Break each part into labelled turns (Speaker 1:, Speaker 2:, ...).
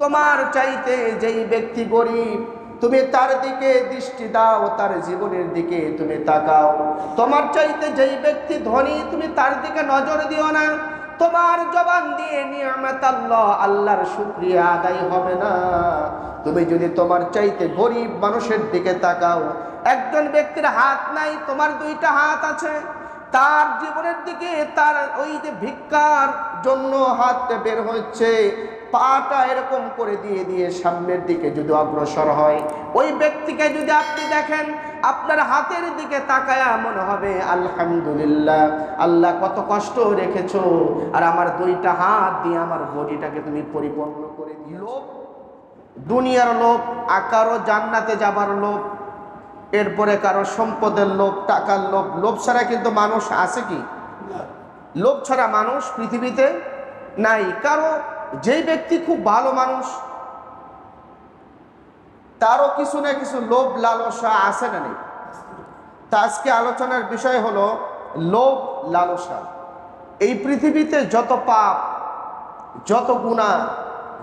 Speaker 1: তোমার চাইতে যেই ব্যক্তি গরিব, তুমি তার দিকে দৃষ্টি দাও, তার জীবনের দিকে তুমি তাকাও। তোমার চাইতে যেই ব্যক্তি ধনী, তুমি তার দিকে নজর দিও না। তোমার জবান দিয়ে নিয়ামত আল্লাহ, আল্লাহর শুক্রিয়া আদায় হবে না। তুমি যদি তোমার চাইতে গরিব মানুষের দিকে তাকাও, একজন ব্যক্তির হাত নাই, তোমার দুইটা হাত আছে। তার জীবনের দিকে তার ওই যে ভিক্ষার জন্য হাতটা বের হচ্ছে পাটা এরকম করে দিয়ে দিয়ে সামনের দিকে যদি অগ্রসর হয়, ওই ব্যক্তিকে যদি আপনি দেখেন, আপনার হাতের দিকে তাকায়া মনে হবে, আলহামদুলিল্লাহ, আল্লাহ কত কষ্ট রেখেছ, আর আমার দুইটা হাত দিয়ে আমার বডিটাকে তুমি পরিপূর্ণ করে দিল। দুনিয়ার লোভ, আকারও জান্নাতে যাবার লোভ, এরপরে কারও সম্পদের লোভ, টাকার লোভ লোভ ছাড়া কিন্তু মানুষ আছে কি? লোভ ছাড়া মানুষ পৃথিবীতে নাই। কারও যেই ব্যক্তি খুব ভালো মানুষ, তারও কিছু না কিছু লোভ লালসা আছে না নেই। তা আজকে আলোচনার বিষয় হলো লোভ লালসা। এই পৃথিবীতে যত পাপ, যত গুণা,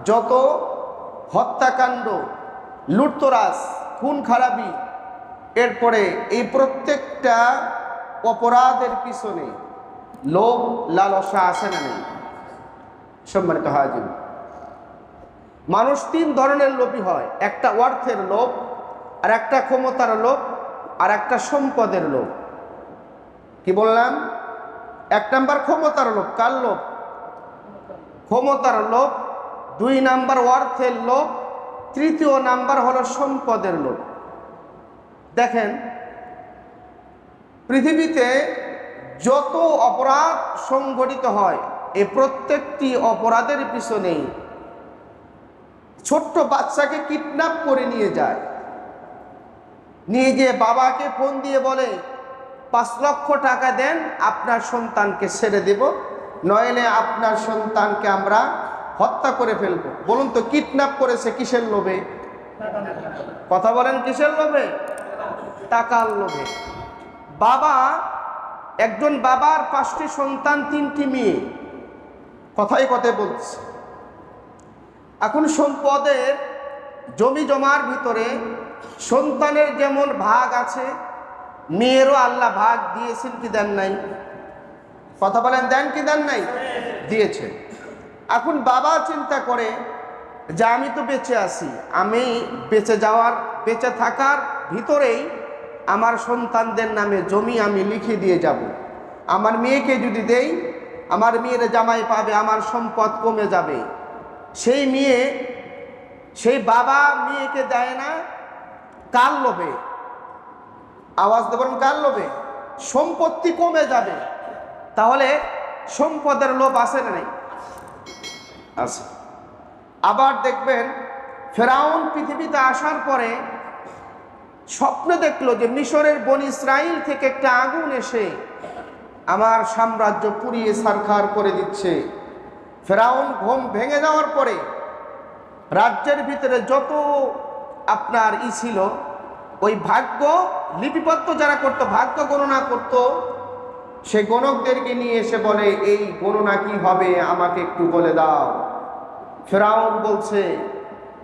Speaker 1: যত হত্যাকাণ্ড, লুটতরাজ, খুন খারাপি, এরপরে এই প্রত্যেকটা অপরাধের পিছনে লোভ লালসা আসে না নেই। সম্মানিত হাজির। মানুষ তিন ধরনের লোভী হয়, একটা অর্থের লোভ, আর একটা ক্ষমতার লোভ, আর একটা সম্পদের লোভ। কি বললাম? এক নাম্বার ক্ষমতার লোভ, কার লোভ? ক্ষমতার লোভ, দুই নাম্বার অর্থের লোভ, তৃতীয় নাম্বার হলো সম্পদের লোভ। দেখেন, পৃথিবীতে যত অপরাধ সংঘটিত হয় এ প্রত্যেকটি অপরাধের পিছনেই ছোট্ট বাচ্চাকে কিডন্যাপ করে নিয়ে যায়। নিয়ে গিয়ে বাবাকে ফোন দিয়ে বলে, পাঁচ লক্ষ টাকা দেন, আপনার সন্তানকে ছেড়ে দেব, নইলে আপনার সন্তানকে আমরা হত্যা করে ফেলব। বলুন তো, কিডন্যাপ করেছে কিসের লোভে? কথা বলেন, কিসের লোভে? টাকার লোভে। বাবা, একজন বাবার পাঁচটি সন্তান, তিনটি মেয়ে। কথাই কথাই বলছে। এখন সম্পদের জমি জমার ভিতরে সন্তানের যেমন ভাগ আছে, মেয়েরও আল্লাহ ভাগ দিয়েছেন কি দেন নাই? কথা বলেন, দেন কি দেন নাই? দিয়েছে এখন বাবা চিন্তা করে যে আমি তো বেঁচে আছি, আমি বেঁচে যাওয়ার, বেঁচে থাকার ভিতরেই আমার সন্তানদের নামে জমি আমি লিখে দিয়ে যাব। আমার মেয়েকে যদি দেই আমার মেয়ের জামাই পাবে, আমার সম্পদ কমে যাবে। সেই মেয়ে, সেই বাবা মেয়েকে দেয় না, কার লোভে? আওয়াজ দেবেন কার লোভে? সম্পত্তি কমে যাবে। তাহলে সম্পদের লোভ আছে না নেই? আছে। আবার দেখবেন, ফেরাউন পৃথিবীতে আসার পরে স্বপ্নে দেখল যে মিশরের বন ইসরাইল থেকে একটা আগুন এসে আমার সাম্রাজ্য পুড়িয়ে সারখার করে দিচ্ছে। ফেরাউন ঘুম ভেঙে যাওয়ার পরে রাজ্যের ভিতরে যত আপনার ই ছিল, ওই ভাগ্য লিপিবদ্ধ যারা করত, ভাগ্য গণনা করত, সে গণকদেরকে নিয়ে এসে বলে, এই গণনা কি হবে? আমাকে একটু বলে দাও। ফেরাউন বলছে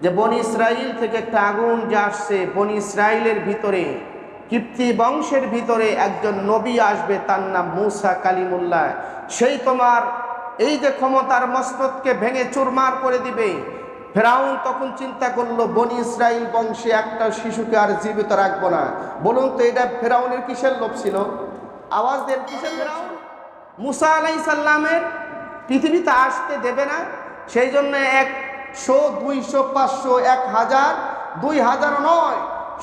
Speaker 1: যে, বন ইসরাইল থেকে একটা আগুন যে আসছে, বন ইসরাইলের ভিতরে কীর্তি বংশের ভিতরে একজন নবী আসবে, তার নাম মুসা কালিমুল্লাহ। সেই তোমার এই যে ক্ষমতার মস্তদকে ভেঙে চুরমার করে দিবে। ফেরাউন তখন চিন্তা করল, বনি ইসরাইল বংশে একটা শিশুকে আর জীবিত রাখব না। বলুন তো, এটা ফেরাউনের কিসের লোভ ছিল? আওয়াজ দেন, কিসের ফেরাউন? মুসা আলাই সাল্লামের পৃথিবীতে আসতে দেবে না। সেই জন্য একশো দুইশো, পাঁচশো, এক হাজার, দুই হাজার নয়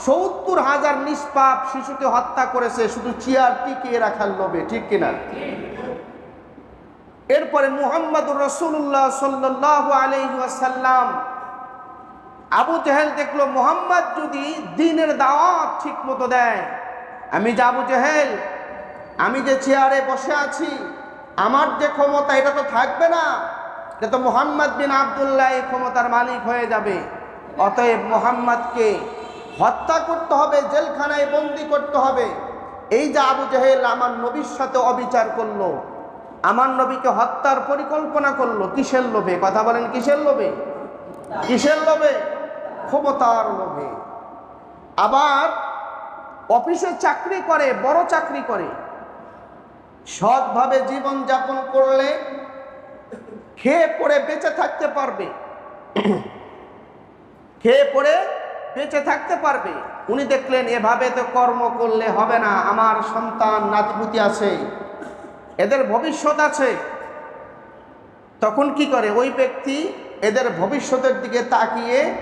Speaker 1: সত্তর হাজার নিষ্পাপ শিশুকে হত্যা করেছে, শুধু চেয়ার টিকিয়ে রাখার লোভে, ঠিক কিনা? এরপরে মুহাম্মদুর রসুল্লাহ সাল্লাহ আলহাসাল্লাম আবু জেহেল দেখল, মোহাম্মদ যদি দিনের দাওয়াত ঠিক মতো দেয়, আমি যে আবু জেহেল, আমি যে চেয়ারে বসে আছি, আমার যে ক্ষমতা, এটা তো থাকবে না। এটা তো মোহাম্মদ বিন আবদুল্লাহ এই ক্ষমতার মালিক হয়ে যাবে। অতএব মোহাম্মদকে হত্যা করতে হবে, জেলখানায় বন্দি করতে হবে। এই যে আবু জাহেল আমার নবীর সাথে অবিচার করল, আমার নবীকে হত্যার পরিকল্পনা করল, কিসের লোভে? কথা বলেন, কিসের লোভে? কিসের লোভে? ক্ষমতার লোভে। আবার অফিসে চাকরি করে, বড় চাকরি করে। সৎভাবে জীবন যাপন করলে খেয়ে পড়ে বেঁচে থাকতে পারবে। খেয়ে পড়ে বেঁচে থাকতে পারবে। উনি দেখলেন, এভাবে তো কর্ম করলে হবে না। আমার সন্তান নাতিপুতি আছে, এদের ভবিষ্যৎ আছে। তখন কি করে? ওই ব্যক্তি এদের ভবিষ্যতের দিকে তাকিয়ে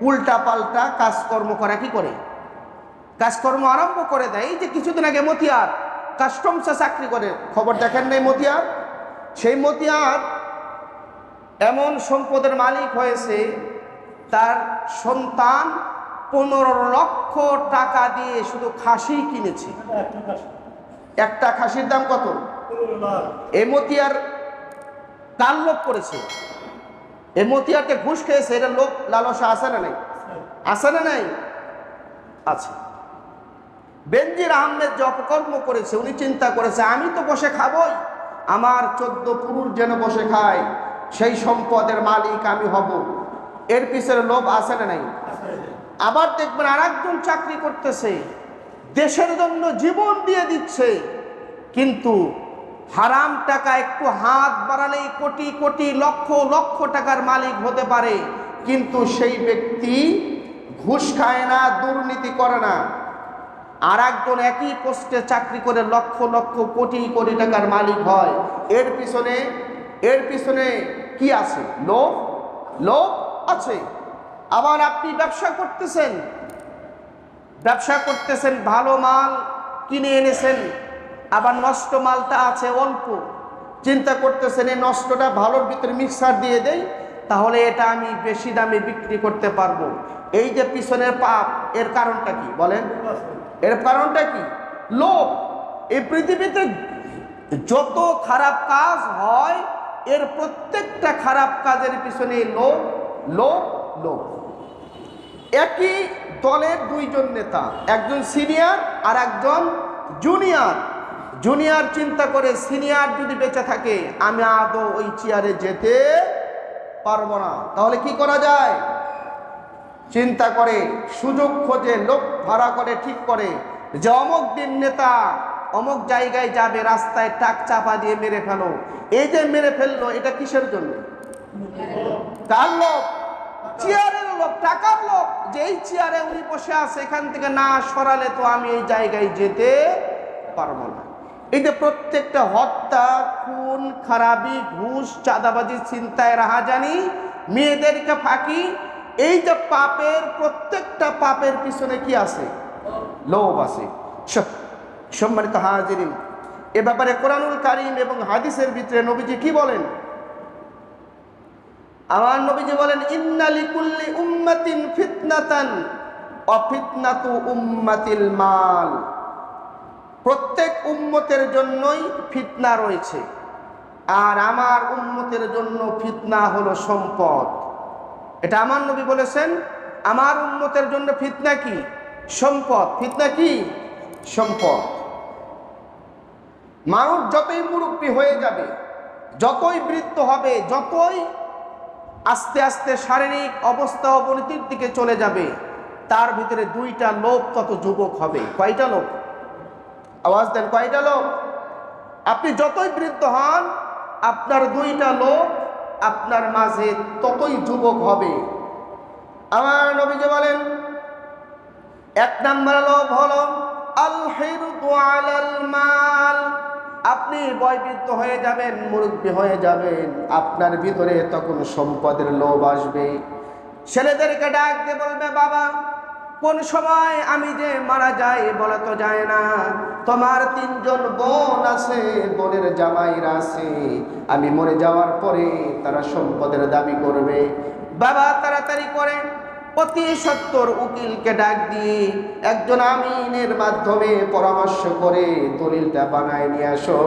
Speaker 1: উল্টা পাল্টা কাজকর্ম করা। কি করে? কাজকর্ম আরম্ভ করে দেয়। এই যে কিছুদিন আগে মতিয়ার কাস্টমসে চাকরি করে। খবর দেখেন নাই মতিয়ার? সেই মতিয়ার এমন সম্পদের মালিক হয়েছে, তার সন্তান পনেরো লক্ষ টাকা দিয়ে শুধু খাসি কিনেছে। একটা খাসির দাম কত? এমতিয়ার মতিয়ার কার লোভ করেছে? এই মতিয়ারকে ঘুষ খেয়েছে এটা লোভ লালসা আছে না নাই? আছে না নাই? আছে। বেনজির আহমেদ যে অপকর্ম করেছে, উনি চিন্তা করেছে, আমি তো বসে খাবই, আমার চোদ্দ পুরুষ যেন বসে খায়, সেই সম্পদের মালিক আমি হব। এর পিছনে লোভ আছে না নাই? আবার দেখবেন আর একজন চাকরি করতেছে, দেশের জন্য জীবন দিয়ে দিচ্ছে, কিন্তু হারাম টাকা একটু হাত বাড়ালেই কোটি কোটি লক্ষ লক্ষ টাকার মালিক হতে পারে, কিন্তু সেই ব্যক্তি ঘুষ খায় না, দুর্নীতি করে না। আর একজন একই পোস্টে চাকরি করে লক্ষ লক্ষ কোটি কোটি টাকার মালিক হয়। এর পিছনে এর পিছনে কি আছে? লোভ? লোভ? আছে। আবার আপনি ব্যবসা করতেছেন। ব্যবসা করতেছেন, ভালো মাল কিনে এনেছেন, আবার নষ্ট মালটা আছে অল্প। চিন্তা করতেছেন, এই নষ্টটা ভালোর ভিতরে মিক্সার দিয়ে দেই, তাহলে এটা আমি বেশি দামে বিক্রি করতে পারব। এই যে পিছনের পাপ, এর কারণটা কি বলেন? এর কারণটা কি? লোভ। এই পৃথিবীতে যত খারাপ কাজ হয়, এর প্রত্যেকটা খারাপ কাজের পিছনে লোভ লোভ লোভ একই দলের দুইজন নেতা, একজন সিনিয়র আর একজন জুনিয়র। জুনিয়র চিন্তা করে সিনিয়র যদি বেঁচে থাকে, আমি আদৌ ওই চেয়ারে যেতে পারব না। তাহলে কি করা যায়? চিন্তা করে, সুযোগ খোঁজে, লোক ভাড়া করে, ঠিক করে। যে অমুক দিন নেতা অমুক জায়গায় যাবে, রাস্তায় টাক চাপা দিয়ে মেরে ফেলো। এই যে মেরে ফেলল, এটা কিসের জন্য? তার লোক। চেয়ারের লোক, টাকার লোক যে এই চেয়ারে উনি বসে আছে, এখান থেকে না সরালে তো আমি এই জায়গায় যেতে পারব না। এই যে প্রত্যেকটা হত্যা, খুন, খারাপি, ঘুষ, চাঁদাবাজি চিন্তায় রাহাজানি, মেয়েদেরকে ফাঁকি, এই যে পাপের, প্রত্যেকটা পাপের পিছনে কি আছে? লোভ আছে। সম্মানিত হাজিরিন, এ ব্যাপারে কোরআনুল কারিম এবং হাদিসের ভিতরে নবীজি কি বলেন? আমার নবীজি বলেন ইন্নালি কুল্লি উম্মাতিন ফিতনাতান, অফিতনাতু উম্মাতিল মাল। প্রত্যেক উম্মতের জন্যই ফিতনা রয়েছে। আর আমার উম্মতের জন্য ফিতনা হলো সম্পদ। এটা আমার নবী বলেছেন, আমার উম্মতের জন্য ফিতনা কি? সম্পদ। ফিতনা কি? সম্পদ। মানুষ যতই মুরব্বী হয়ে যাবে, যতই বৃত্ত হবে, যতই আস্তে আস্তে শারীরিক অবস্থা অবনতির দিকে চলে যাবে। তার ভিতরে দুইটা লোক তত যুবক হবে। কয়টা লোক? আওয়াজ দেন, কয়টা লোক? আপনি যতই বৃদ্ধ হন, আপনার দুইটা লোক আপনার মাঝে ততই যুবক হবে। আমার নবীজি বলেন, এক নম্বর লোভ হলো আল আলাল মাল। আপনি বয়বৃদ্ধ হয়ে যাবেন, মুরব্বী হয়ে যাবেন, আপনার ভিতরে তখন সম্পদের লোভ আসবে। ছেলেদেরকে ডাকতে বলবে, বাবা, কোন সময় আমি যে মারা যাই বলা তো যায় না। তোমার তিনজন বোন আছে, বোনের জামাইরা আছে। আমি মরে যাওয়ার পরে তারা সম্পদের দাবি করবে। বাবা তাড়াতাড়ি করে অতি সত্তর উকিলকে ডাক দিয়ে একজন আমিনের মাধ্যমে পরামর্শ করে দলিলটা বানায় নিয়ে আসো।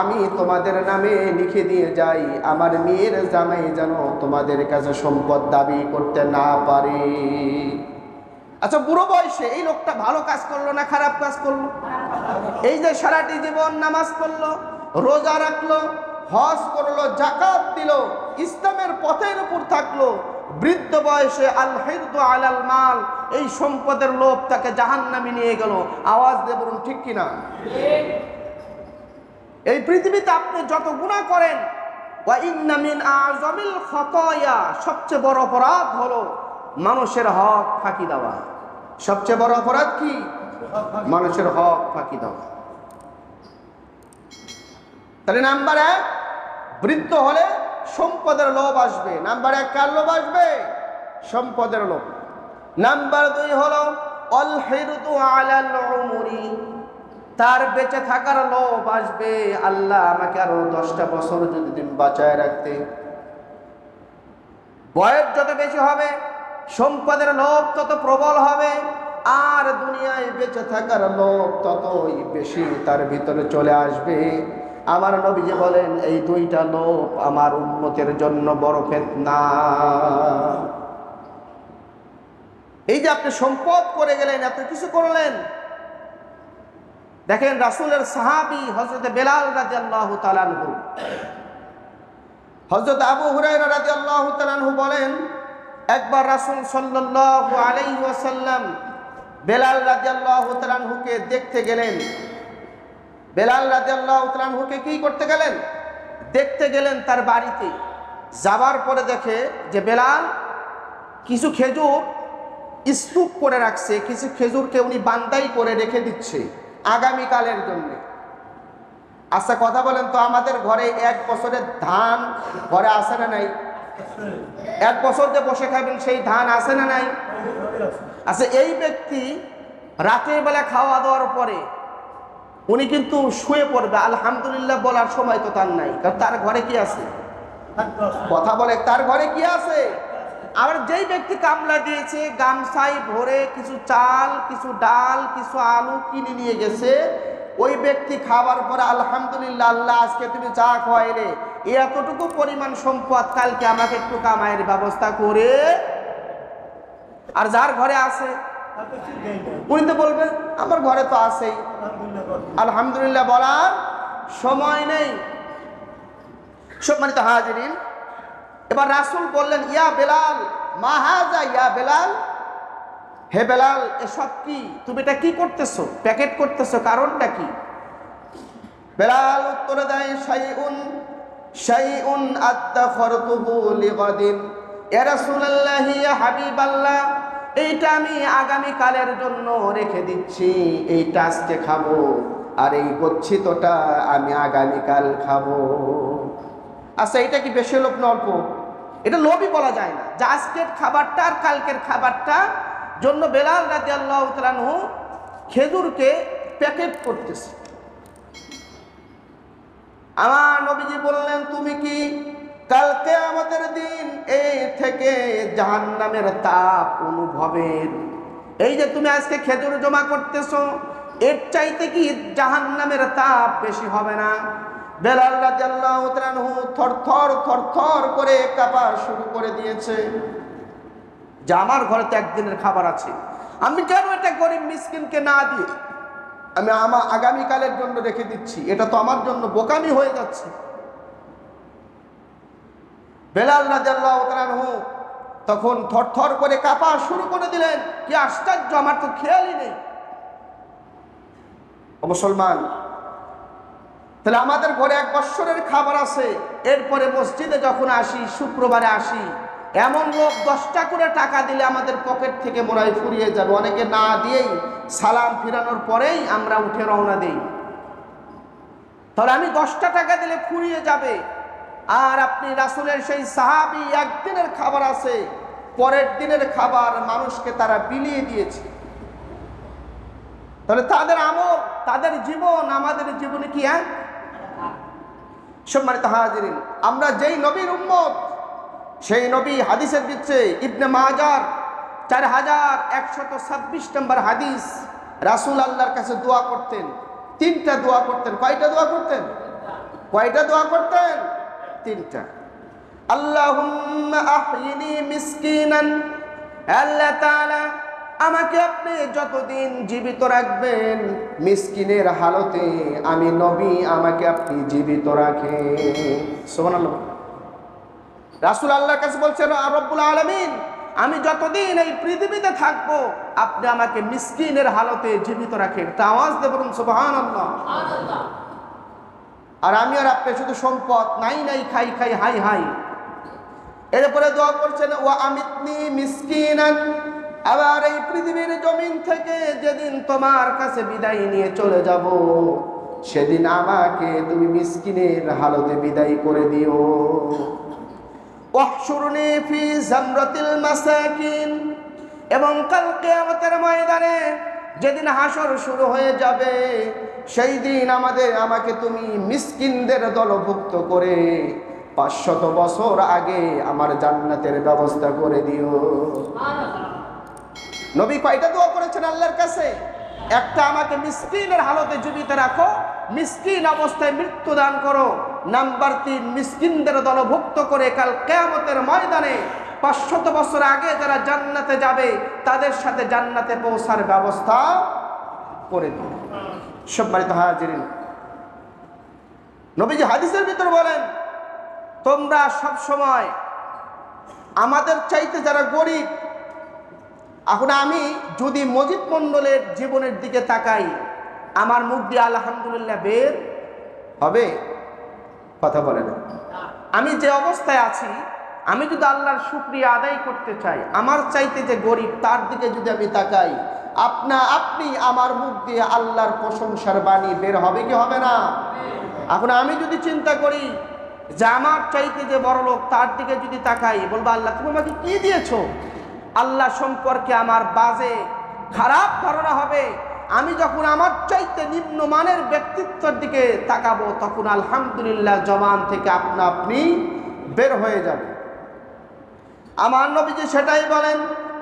Speaker 1: আমি তোমাদের নামে লিখে দিয়ে যাই। আমার মেয়ের জামাই যেন তোমাদের কাছে সম্পদ দাবি করতে না পারে। আচ্ছা বুড়ো বয়সে এই লোকটা ভালো কাজ করল না খারাপ কাজ করল? এই যে সারাটি জীবন নামাজ পড়ল, রোজা রাখল, হজ করল জাকাত দিল, ইসলামের পথের উপর থাকল বৃদ্ধ বয়সে আল হিরদু আলাল মাল, এই সম্পদের লোভ তাকে জাহান্নামে নিয়ে গেল। আওয়াজ দিয়ে বলুন, ঠিক কিনা? এই পৃথিবীতে আপনি যত গুণা করেন সবচেয়ে বড় অপরাধ হলো মানুষের হক ফাঁকি দেওয়া। সবচেয়ে বড় অপরাধ কি? মানুষের হক ফাঁকি দেওয়া। তাহলে নাম্বার এক, বৃদ্ধ হলে সম্পদের লোভ আসবে। নাম্বার এক, কার লোভ আসবে? সম্পদের লোভ। নাম্বার দুই হলো তার বেঁচে থাকার লোভ আসবে। আল্লাহ আমাকে আরও দশটা বছর যদি তুমি বাঁচায় রাখতে। বয়স যত বেশি হবে, সম্পদের লোভ তত প্রবল হবে। আর দুনিয়ায় বেঁচে থাকার লোভ ততই বেশি তার ভিতরে চলে আসবে। আমার নবীজি বলেন, এই দুইটা লোভ আমার উন্মতের জন্য বড় ফেতনা। এই যে আপনি সম্পদ করে গেলেন এত কিছু করলেন? দেখেন, রাসুলের সাহাবি হজরত বেলাল রাজি আল্লাহ তালানহু হজরত আবু হুরাই রাজি আল্লাহ তালানহু বলেন, একবার রাসুল সাল্লাহ আলাই ওয়াসাল্লাম বেলাল রাজি আল্লাহ তালানহুকে দেখতে গেলেন। বেলাল রাজি আল্লাহ তালানহুকে কি করতে গেলেন? দেখতে গেলেন তার বাড়িতে। যাবার পরে দেখে যে বেলাল কিছু খেজুর স্তূপ করে রাখছে, কিছু খেজুরকে উনি বান্দাই করে রেখে দিচ্ছে আগামীকালের জন্য। আচ্ছা কথা বলেন তো, আমাদের ঘরে এক বছরের ধান ঘরে আসে না নাই? এক বছর যে বসে খাবেন, সেই ধান আসে না নাই? আচ্ছা এই ব্যক্তি রাতের বেলা খাওয়া দাওয়ার পরে উনি কিন্তু শুয়ে পড়বে, আলহামদুলিল্লাহ বলার সময় তো তার নাই। কারণ তার ঘরে কি আছে? কথা বলে, তার ঘরে কি আছে? আবার যেই ব্যক্তি কামলা দিয়েছে গামছাই ভরে কিছু চাল, কিছু ডাল, কিছু আলু কিনে নিয়ে গেছে, ওই ব্যক্তি খাবার পরে আলহামদুলিল্লাহ, আল্লাহ, আজকে তুমি চা খাওয়াইলে এতটুকু পরিমাণ সম্পদ কালকে আমাকে একটু কামাইয়ের ব্যবস্থা করে। আর যার ঘরে আছে উনি তো বলবে, আমার ঘরে তো আছেই। আলহামদুলিল্লাহ বলার সময় নেই। সম্মানিত হাজিরিন, এবার রাসুল বললেন, ইয়া বেলাল মাহাজা ইয়া বেলাল? হে বেলাল, এসব কি? তুমি এটা কি করতেছো? প্যাকেট করতেছো, কারণটা কি? বেলাল উত্তরে দেয়, শাইউন শাইউন আত্তাখরতুহু লিগাদিন। ইয়া রাসূলুল্লাহ, ইয়া হাবিবাল্লাহ। এইটা আমি আগামী কালের জন্য রেখে দিচ্ছি। এইটা আজকে খাব আর এই গচ্ছিতটা আমি আগামীকাল খাব। আচ্ছা এটা কি বেশি লোভ না অল্প? এটা লোভই বলা যায় না। যে আজকের খাবারটা আর কালকের খাবারটা জন্য বেলাল রাজি আল্লাহ খেজুরকে প্যাকেট করতেছে। আমার নবীজি বললেন, তুমি কি কালকে আমাদের দিন এই থেকে জাহান নামের তাপ অনুভবের। এই যে তুমি আজকে খেজুর জমা করতেছো, এর চাইতে কি জাহান নামের তাপ বেশি হবে না? বেলাল রাদিয়াল্লাহু তাআলাহু থরথর থরথর করে কাঁপা শুরু করে দিয়েছে। যে আমার ঘরে তো একদিনের খাবার আছে। আমি কেন এটা গরিব মিসকিনকে না দিয়ে, আমি আমার আগামীকালের জন্য রেখে দিচ্ছি? এটা তো আমার জন্য বোকামি হয়ে যাচ্ছে। বেলাল তাআলাহু তখন থরথর করে কাঁপা শুরু করে দিলেন, কি আশ্চর্য, আমার তো খেয়ালই নেই। ও মুসলমান, তাহলে আমাদের ঘরে এক বৎসরের খাবার আছে, এরপরে মসজিদে যখন আসি, শুক্রবারে আসি, এমন লোক দশটা করে টাকা দিলে আমাদের পকেট থেকে হয় ফুরিয়ে যাবে। অনেকে না দিয়েই সালাম ফিরানোর পরেই আমরা উঠে রওনা দিই। তাহলে আমি দশটা টাকা দিলে ফুরিয়ে যাবে। আর আপনি রাসুলের সেই সাহাবি একদিনের খাবার আছে, পরের দিনের খাবার মানুষকে তারা বিলিয়ে দিয়েছে। তাহলে তাদের আমল, তাদের জীবন, আমাদের জীবনে কি এক? সম্মানিত হাজিরিন, আমরা যেই নবীর উম্মত, সেই নবী হাদিসের দিচ্ছে ইবনে মাজার চার হাজার একশত ছাব্বিশ নম্বর হাদিস, রাসুল আল্লাহর কাছে দোয়া করতেন। তিনটা দোয়া করতেন। কয়টা দোয়া করতেন? কয়টা দোয়া করতেন? তিনটা। আল্লাহ আমাকে আপনি যতদিন জীবিত রাখবেন, মিসকিনের হালতে আমি নবী আমাকে আপনি জীবিত রাখেন। সুবহানাল্লাহ। রাসুল আল্লাহর কাছে বলছেন রব্বুল আলমিন, আমি যতদিন এই পৃথিবীতে থাকব, আপনি আমাকে মিসকিনের হালতে জীবিত রাখেন। তা আওয়াজ সুবাহান আল্লাহ আর আমি আর আপনি শুধু সম্পদ, নাই নাই, খাই খাই, হাই হাই। এরপরে দোয়া করছেন ও আমিতনি মিসকিনান। আবার এই পৃথিবীর জমিন থেকে যেদিন তোমার কাছে বিদায় নিয়ে চলে যাব, সেদিন আমাকে তুমি মিসকিনের হালতে বিদায় করে দিও। ওয়াহশুরনি ফি জামরাতিল মাসাকিন। এবং কাল কিয়ামতের ময়দানে যেদিন হাসর শুরু হয়ে যাবে, সেই দিন আমাদের, আমাকে তুমি মিসকিনদের দলভুক্ত করে পাঁচশত বছর আগে আমার জান্নাতের ব্যবস্থা করে দিও। নবী কয়টা দোয়া করেছেন আল্লাহর কাছে? একটা, আমাকে মিসকিনের হালতে জীবিত রাখো, মিসকিন অবস্থায় মৃত্যু দান করো। নাম্বার তিন, মিসকিনদের দলভুক্ত করে কাল কেয়ামতের ময়দানে পাঁচশত বছর আগে যারা জান্নাতে যাবে, তাদের সাথে জান্নাতে পৌঁছার ব্যবস্থা করে দিন। সম্মানিত হাজিরিন, নবীজি হাদিসের ভিতর বলেন, তোমরা সব সময় আমাদের চাইতে যারা গরিব, এখন আমি যদি মজিদ মণ্ডলের জীবনের দিকে তাকাই, আমার মুখ দিয়ে আলহামদুলিল্লাহ বের হবে। কথা বলে না আমি যে অবস্থায় আছি আমি যদি আল্লাহর শুক্রিয়া আদায় করতে চাই, আমার চাইতে যে গরিব, তার দিকে যদি আমি তাকাই, আপনা, আপনি আমার মুখ দিয়ে আল্লাহর প্রশংসার বাণী বের হবে কি হবে না? এখন আমি যদি চিন্তা করি যে আমার চাইতে যে বড় লোক, তার দিকে যদি তাকাই, বলব, আল্লাহ, তুমি আমাকে কি দিয়েছ? আল্লাহ সম্পর্কে আমার বাজে, খারাপ ধারণা হবে। আমি যখন আমার চাইতে নিম্নমানের ব্যক্তিত্বের দিকে তাকাবো, তখন আলহামদুলিল্লাহ জমান থেকে আপনা, আপনি বের হয়ে যাবে। আমার নবীজি সেটাই বলেন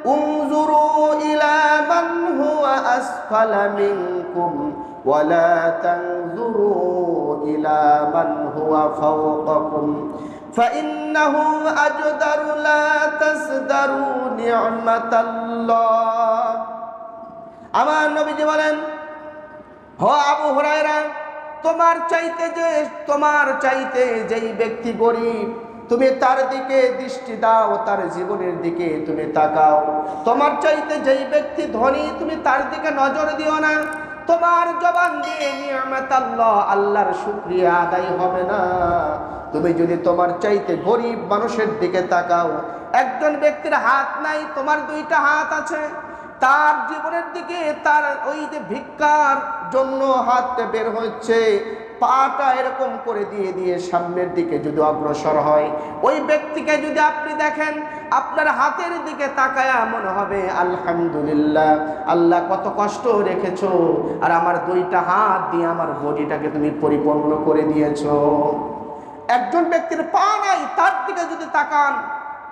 Speaker 1: উনজুরু ইলা মান হুয়া আসফালা মিনকুম ওয়ালা তানজুরু ইলা মান হুয়া ফাওকাকুম فإنه أجدر لا تزدروا نعمة الله আমার নবীজি বলেন হ আবু হুরায়রা তোমার চাইতে যে তোমার চাইতে যেই ব্যক্তি গরিব তুমি তার দিকে দৃষ্টি দাও, তার জীবনের দিকে তুমি তাকাও। তোমার চাইতে যেই ব্যক্তি ধনী, তুমি তার দিকে নজর দিও না। তোমার জবান দিয়ে নিয়ামত আল্লাহ, আল্লাহর শুক্রিয়া আদায় হবে না। তুমি যদি তোমার চাইতে গরিব মানুষের দিকে তাকাও, একজন ব্যক্তির হাত নাই, তোমার দুইটা হাত আছে। তার জীবনের দিকে তার ওই যে ভিক্ষার জন্য হাতটা বের হচ্ছে। পাটা এরকম করে দিয়ে দিয়ে সামনের দিকে যদি অগ্রসর হয়, ওই ব্যক্তিকে যদি আপনি দেখেন, আপনার হাতের দিকে তাকায়া মনে হবে, আলহামদুলিল্লাহ, আল্লাহ কত কষ্ট রেখেছ, আর আমার দুইটা হাত দিয়ে আমার বডিটাকে তুমি পরিপূর্ণ করে দিয়েছ। একজন ব্যক্তির পা নাই, তার দিকে যদি তাকান,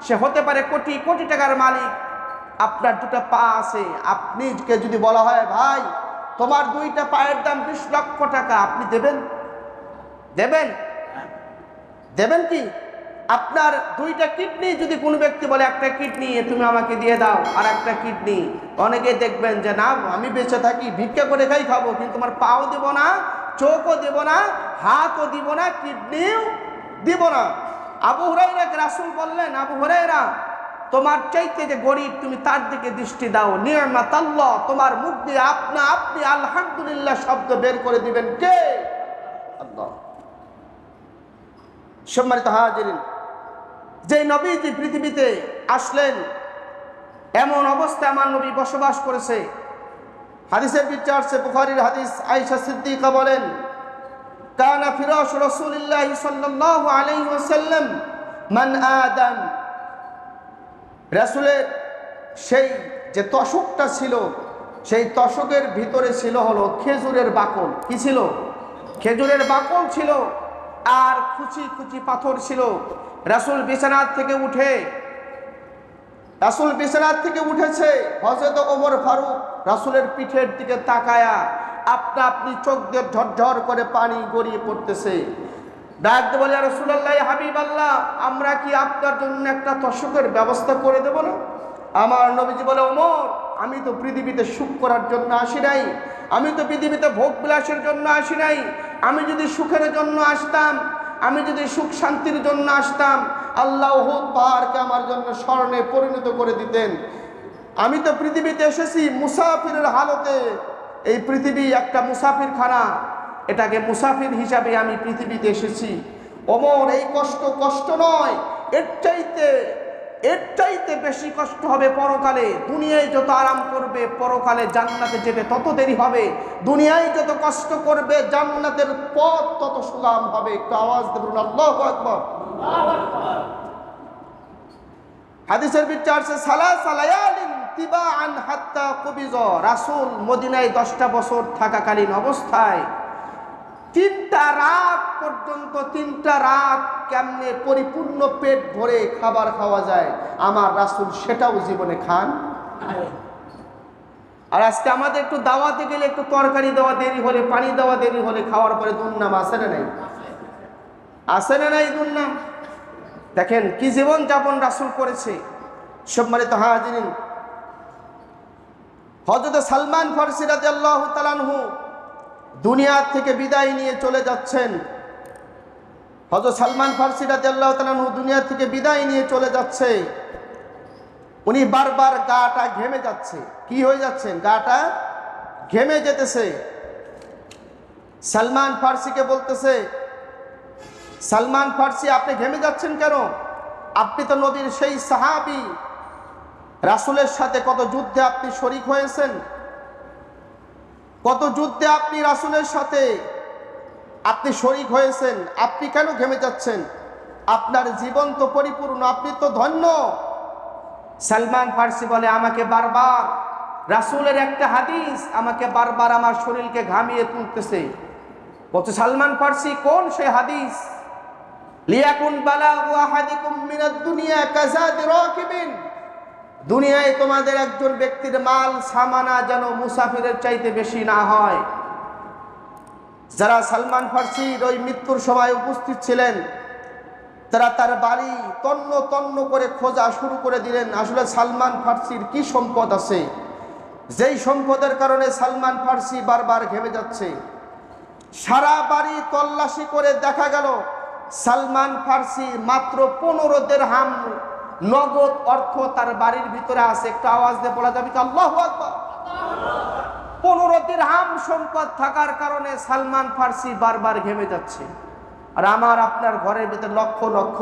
Speaker 1: সে হতে পারে কোটি কোটি টাকার মালিক। আপনার দুটা পা আছে, আপনিকে যদি বলা হয়, ভাই, তোমার দুইটা পায়ের দাম বিশ লক্ষ টাকা, আপনি দেবেন? দেবেন? দেবেন কি? আপনার দুইটা কিডনি, যদি কোনো ব্যক্তি বলে, একটা কিডনি তুমি আমাকে দিয়ে দাও, আর একটা কিডনি। অনেকে দেখবেন যে, না, আমি বেঁচে থাকি, ভিক্ষা করে খাই খাব, কিন্তু তোমার পাও দেব না, চোখও দেব না, হাতও দিব না, কিডনিও দিব না। আবু হরাইরা রাসুল বললেন, আবু হরাইরা তোমার চাইতে যে গরিব তুমি তার দিকে দৃষ্টি দাও। নিয়ামাত আল্লাহ তোমার মুখ দিয়ে আপনা আপনি আলহামদুলিল্লাহ শব্দ বের করে দিবেন কে? আল্লাহ। সম্মানিত হাজিরিন যে নবীজি পৃথিবীতে আসলেন, এমন অবস্থায় আমার নবী বসবাস করেছে। হাদিসের বিচারছে বুখারির হাদিস, আয়েশা সিদ্দিকা বলেন, কানা ফিরাশ রাসূলুল্লাহ সাল্লাল্লাহু আলাইহি ওয়াসাল্লাম মান আদম রাসূলের সেই যে তশকটা ছিল, সেই তশকের ভিতরে ছিল হলো খেজুরের বাকল। কি ছিল? খেজুরের বাকল ছিল আর কুচি কুচি পাথর ছিল। রাসূল বিছানার থেকে উঠে, রাসুল বিছানার থেকে উঠেছে হজরত ওমর ফারুক রাসুলের পিঠের দিকে তাকায়া আপনা আপনি চোখ দিয়ে ঝরঝর করে পানি গড়িয়ে পড়তেছে। ডাক দিয়ে বলে রসুল্লাহ হাবিব আল্লাহ আমরা কি আপনার জন্য একটা তশকের ব্যবস্থা করে দেব না? আমার নবীজি বলে, ওমর, আমি তো পৃথিবীতে সুখ করার জন্য আসি নাই। আমি তো পৃথিবীতে ভোগ বিলাসের জন্য আসি নাই। আমি যদি সুখের জন্য আসতাম, আমি যদি সুখ শান্তির জন্য আসতাম, আল্লাহ পাহাড়কে আমার জন্য স্মরণে পরিণত করে দিতেন। আমি তো পৃথিবীতে এসেছি, মুসাফিরের হালতে। এই পৃথিবী একটা মুসাফির খানা এটাকে মুসাফির হিসাবে আমি পৃথিবীতে এসেছি। অমর, এই কষ্ট কষ্ট নয়। এর চাইতে এর চাইতে বেশি কষ্ট হবে পরকালে। দুনিয়ায় যত আরাম করবে, পরকালে জান্নাতে যেতে তত দেরি হবে। দুনিয়ায় যত কষ্ট করবে, জান্নাতের পথ তত সুগাম হবে। একটু আওয়াজ দেবেন আল্লাহ আকবর। হাদিসের বিচার আছে সালা সালায়ালিন তিবাআন হাত্তা কবিজ। রাসূল মদিনায় দশটা বছর থাকাকালীন অবস্থায় তিনটা রাত পর্যন্ত তিনটা রাত কেমনে পরিপূর্ণ পেট ভরে খাবার খাওয়া যায়? আমার রাসুল সেটাও জীবনে খান। আর আজকে আমাদের একটু দাওয়াতে গেলে একটু তরকারি দেওয়া দেরি হলে, পানি দেওয়া দেরি হলে খাওয়ার পরে দুর্নাম আসে না নাই? আসে না নাই দুর্নাম? দেখেন কি জীবন যাপন রাসুল করেছে। সম্মানিত হাজিরিন হজরত সালমান ফারসি রাজি আল্লাহ তালানহু দুনিয়ার থেকে বিদায় নিয়ে চলে যাচ্ছেন। হজরত সালমান ফারসি রাজি আল্লাহ তালানহু দুনিয়া থেকে বিদায় নিয়ে চলে যাচ্ছে। উনি বারবার গাটা ঘেমে যাচ্ছে। কি হয়ে যাচ্ছেন? গাটা ঘেমে যেতেছে। সালমান ফার্সিকে বলতেছে, সালমান ফার্সি, আপনি ঘেমে যাচ্ছেন কেন? আপনি তো নবীর সেই সাহাবি। রাসুলের সাথে কত যুদ্ধে আপনি শরিক হয়েছেন? কত যুদ্ধে আপনি রাসুলের সাথে আপনি শরিক হয়েছেন, আপনি কেন ঘেমে যাচ্ছেন? আপনার জীবন তো পরিপূর্ণ, আপনি তো ধন্য। সালমান ফার্সি বলে, আমাকে বারবার রাসুলের একটা হাদিস আমাকে বারবার আমার শরীরকে ঘামিয়ে তুলতেছে। বলছে, সালমান ফার্সি, কোন সে হাদিস? লিয়াকুন বালাগু আহাদিকুম মিনাদ দুনিয়া কাযাদি রাকিবিন। দুনিয়ায় তোমাদের একজন ব্যক্তির মাল, সামানা যেন মুসাফিরের চাইতে বেশি না হয়। যারা সালমান ফার্সির ওই মৃত্যুর সময় উপস্থিত ছিলেন, তারা তার বাড়ি তন্ন তন্ন করে খোঁজা শুরু করে দিলেন, আসলে সালমান ফার্সির কি সম্পদ আছে? যেই সম্পদের কারণে সালমান ফার্সি বারবার ঘেমে যাচ্ছে। সারা বাড়ি তল্লাশি করে দেখা গেল, সালমান ফার্সি মাত্র পনেরো দেড়হাম নগদ অর্থ তার বাড়ির ভিতরে আছে। একটু আওয়াজ দিয়ে বলা যাবে আল্লাহ পনেরো দিরহাম সম্পদ থাকার কারণে সালমান ফার্সি বারবার ঘেমে যাচ্ছে। আর আমার আপনার ঘরের ভিতরে লক্ষ লক্ষ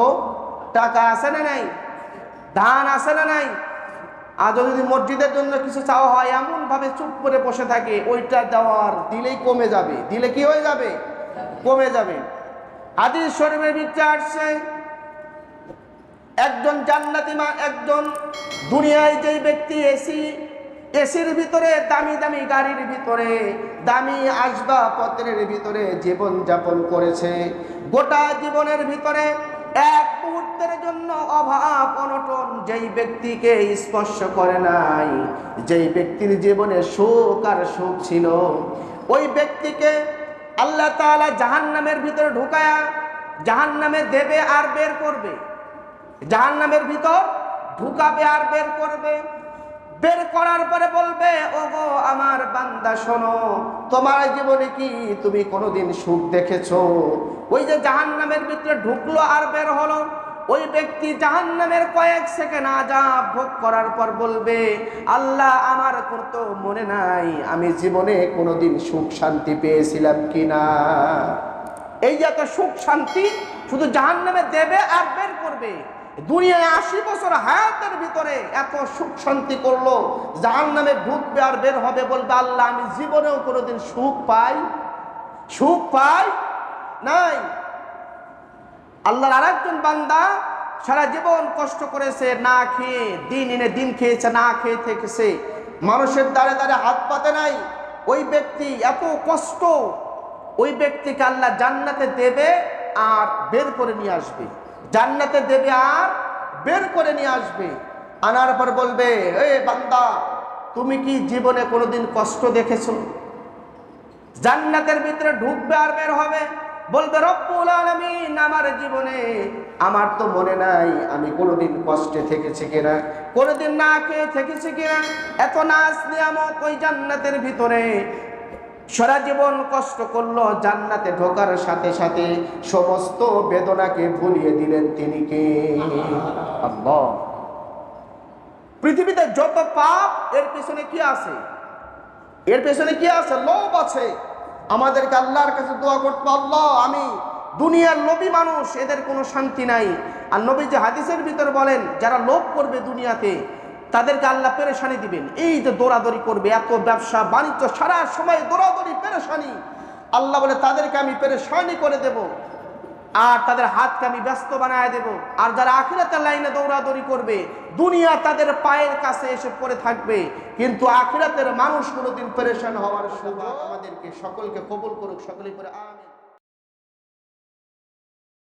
Speaker 1: টাকা আছে না নাই? ধান আছে না নাই? আজ যদি মসজিদের জন্য কিছু চাওয়া হয় এমন ভাবে চুপ করে বসে থাকে, ওইটা দেওয়ার দিলেই কমে যাবে। দিলে কি হয়ে যাবে? কমে যাবে। হাদিস শরীফের ভিতরে আসছে একজন জান্নাতি মা, একজন দুনিয়ায় যেই ব্যক্তি এসি এসির ভিতরে, দামি দামি গাড়ির ভিতরে, দামি আসবাবপত্রের ভিতরে জীবন যাপন করেছে। গোটা জীবনের ভিতরে এক মুহূর্তের জন্য অভাব, অনটন যেই ব্যক্তিকে স্পর্শ করে নাই, যেই ব্যক্তির জীবনে সুখ আর সুখ ছিল, ওই ব্যক্তিকে আল্লাহ তাআলা জাহান্নামের ভিতরে ঢুকায়া জাহান্নামে দেবে আর বের করবে। জাহান্নামের ভিতর ঢুকাবে আর বের করবে। বের করার পরে বলবে ও গো আমার বান্দা, শোনো, তোমার জীবনে কি তুমি কোনোদিন সুখ দেখেছ? ওই যে জাহান্নামের ভিতরে ঢুকলো আর বের হলো, ওই ব্যক্তি জাহান্নামের কয়েক সেকেন্ড আজাব ভোগ করার পর বলবে, আল্লাহ, আমার তো মনে নাই, আমি জীবনে কোনোদিন সুখ শান্তি পেয়েছিলাম কিনা? এই যে সুখ শান্তি শুধু জাহান্নামে দেবে আর বের করবে। দুনিয়ায় আশি বছর হায়াতের ভিতরে এত সুখ শান্তি করল জাহান নামে ঢুকবে আর বের হবে বলবে, আল্লাহ, আমি জীবনেও কোনোদিন সুখ পাই সুখ পাই নাই। আল্লাহর আরেকজন বান্দা সারা জীবন কষ্ট করেছে, না খেয়ে, দিন এনে দিন খেয়েছে, না খেয়ে থেকেছে। মানুষের দ্বারে দ্বারে হাত পাতে নাই। ওই ব্যক্তি এত কষ্ট, ওই ব্যক্তিকে আল্লাহ জান্নাতে দেবে আর বের করে নিয়ে আসবে। জান্নাতে দেবে আর বের করে নিয়ে আসবে। আনার পর বলবে, এ বান্দা, তুমি কি জীবনে কোনোদিন কষ্ট দেখেছ? জান্নাতের ভিতরে ঢুকবে আর বের হবে। বলবে, রব্বুল আলামিন, আমার জীবনে আমার তো মনে নাই আমি কোনোদিন কষ্টে থেকেছি কিনা। কোনোদিন না খেয়ে থেকেছি কিনা। এত নাচ নিয়ামত ওই জান্নাতের ভিতরে। সারা জীবন কষ্ট করল, জান্নাতে ঢোকার সাথে সাথে সমস্ত বেদনাকে ভুলিয়ে দিলেন তিনি কে? পৃথিবীতে যত পাপ, এর পেছনে কি আছে? এর পেছনে কি আছে? লোভ আছে। আমাদেরকে আল্লাহর কাছে দোয়া করতে আল্লাহ, আমি দুনিয়ার লোভী মানুষ, এদের কোনো শান্তি নাই। আর নবী যে হাদিসের ভিতর বলেন, যারা লোভ করবে দুনিয়াতে তাদেরকে আল্লাহ পেরেশানি দিবেন। এই যে দৌড়াদৌড়ি করবে, এত ব্যবসা, বাণিজ্য, সারা সময় দৌড়াদৌড়ি, পেরেশানি। আল্লাহ বলে, তাদেরকে আমি পেরেশানি করে দেব। আর তাদের হাতকে আমি ব্যস্ত বানায় দেব। আর যারা আখিরাতের লাইনে দৌড়াদৌড়ি করবে, দুনিয়া তাদের পায়ের কাছে এসে পড়ে থাকবে। কিন্তু আখিরাতের মানুষ কোনোদিন পেরেশান হওয়ার সুযোগ আমাদেরকে সকলকে কবুল করুক সকলে করে আমিন।